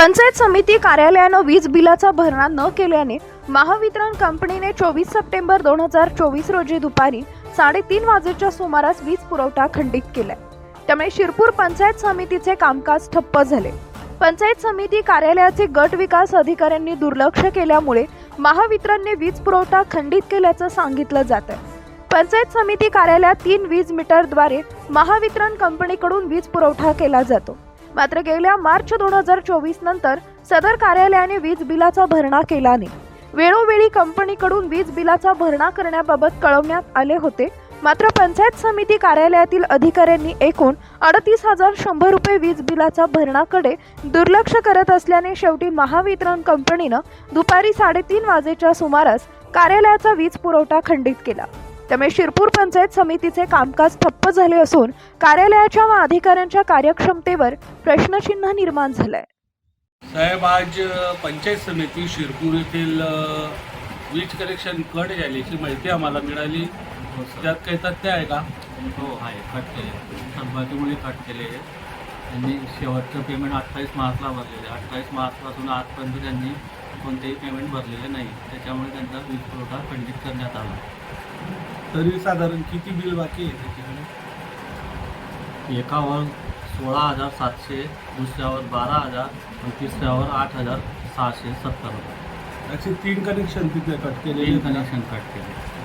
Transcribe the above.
पंचायत समिती कार्यालयानं वीज बिलाचा भरणा न केल्याने महावितरण कंपनीने चोवीस सप्टेंबर दोन हजार चोवीस रोजी दुपारी साडेतीन वाजेच्या सुमारास वीज पुरवठा खंडित केलाय. त्यामुळे शिरपूर पंचायत समितीचे कामकाज ठप्प झाले. पंचायत समिती कार्यालयाचे गट विकास अधिकाऱ्यांनी दुर्लक्ष केल्यामुळे महावितरणने वीज पुरवठा खंडित केल्याचं सांगितलं जात आहे पंचायत समिती कार्यालयात तीन वीज मीटरद्वारे महावितरण कंपनीकडून वीज पुरवठा केला जातो. मात्र गेल्या मार्च दोन हजार चोवीस नंतर सदर कार्यालयाने वीज बिलाचा भरणा केला नाही. वेळोवेळी कंपनीकडून वीज बिलाचा भरणा करण्याबाबत कळवण्यात आले होते. मात्र पंचायत समिती कार्यालयातील अधिकाऱ्यांनी एकूण अडतीस हजार शंभर रुपये वीज बिलाचा भरणाकडे दुर्लक्ष करत असल्याने शेवटी महावितरण कंपनीनं दुपारी साडेतीन वाजेच्या सुमारास कार्यालयाचा वीज पुरवठा खंडित केला. त्यामुळे शिरपूर पंचायत समितीचे कामकाज ठप्प झाले असून कार्यालयाच्या व अधिकाऱ्यांच्या कार्यक्षमतेवर प्रश्नचिन्ह निर्माण झालंय. साहेब आज पंचायत समिती शिरपूर येथील वीज कनेक्शन कट झाल्याची माहिती आम्हाला मिळाली. त्यात काही तथ्य आहे का? हो आहे. कट केले संपातीमुळे कट केले त्यांनी शेवटचं पेमेंट अठ्ठावीस मार्चला भरलेलं आहे. अठ्ठावीस मार्चपासून आजपर्यंत त्यांनी कोणतेही पेमेंट भरलेलं नाही. त्याच्यामुळे त्यांचा वीज पुरवठा खंडित करण्यात आला. तरी साधारण किती बिल बाकी आहे त्याच्याकडे? एकावर सोळा हजार सातशे दुसऱ्यावर बारा हजार आणि तिसऱ्यावर आठ हजार सहाशे सत्तर रुपये. त्याचे तीन कनेक्शन तिथे कट केले तीन कनेक्शन कट केले